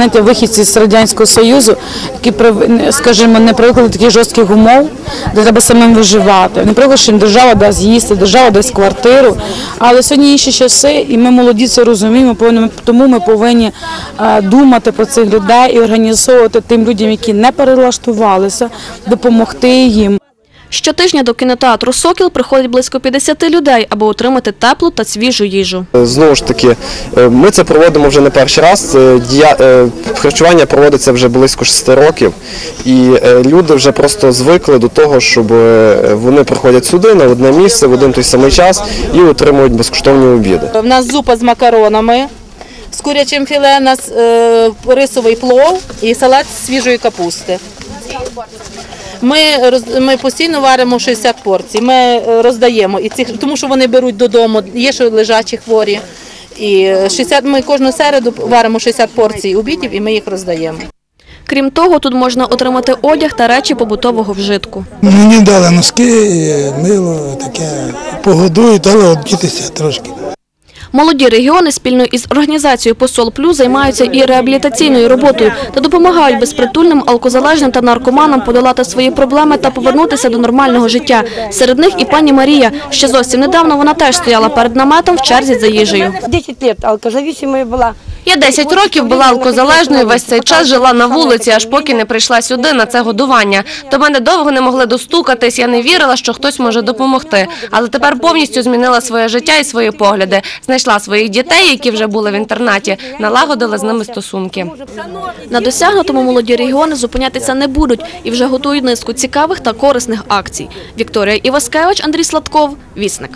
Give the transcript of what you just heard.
знаєте, вихідці з радянського союзу, які скажімо, не привикли до таких жорстких умов, де треба самим виживати. Не привикли, що держава дасть їсти, держава дасть квартиру. Але сьогодні інші часи, і ми молоді це розуміємо. Тому ми повинні е, думати про цих людей і організовувати тим людям, які не перелаштувалися, допомогти їм. Щотижня до кінотеатру «Сокіл» приходить близько 50 людей, аби отримати теплу та свіжу їжу. Знову ж таки, е, ми це проводимо вже не перший раз. Е, Харчування проводиться вже близько 6 років, і е, люди вже просто звикли до того, щоб е, вони приходять сюди на одне місце в один той самий час і отримують безкоштовні обіди. У нас зупа з макаронами, з курячим філе, у нас е, рисовий плов і салат з свіжої капусти. Ми, роз- ми постійно варимо 60 порцій. Ми е, роздаємо, і ці, тому що вони беруть додому, є що лежачі хворі. І 60, ми кожну середу варимо 60 порцій обідів і ми їх роздаємо. Крім того, тут можна отримати одяг та речі побутового вжитку. Мені дали носки, мило, таке, погодують, дали одітися трошки. Молоді регіони спільно із організацією «Посол Плюс» займаються і реабілітаційною роботою та допомагають безпритульним, алкозалежним та наркоманам подолати свої проблеми та повернутися до нормального життя. Серед них і пані Марія. Ще зовсім недавно вона теж стояла перед наметом в черзі за їжею. 10 років алкозависимая была. Я 10 років була алкозалежною, весь цей час жила на вулиці, аж поки не прийшла сюди на це годування. До мене довго не могли достукатись, я не вірила, що хтось може допомогти. Але тепер повністю змінила своє життя і свої погляди. Знайшла своїх дітей, які вже були в інтернаті, налагодила з ними стосунки. На досягнутому молоді регіони зупинятися не будуть і вже готують низку цікавих та корисних акцій. Вікторія Іваскевич, Андрій Сладков, Вісник.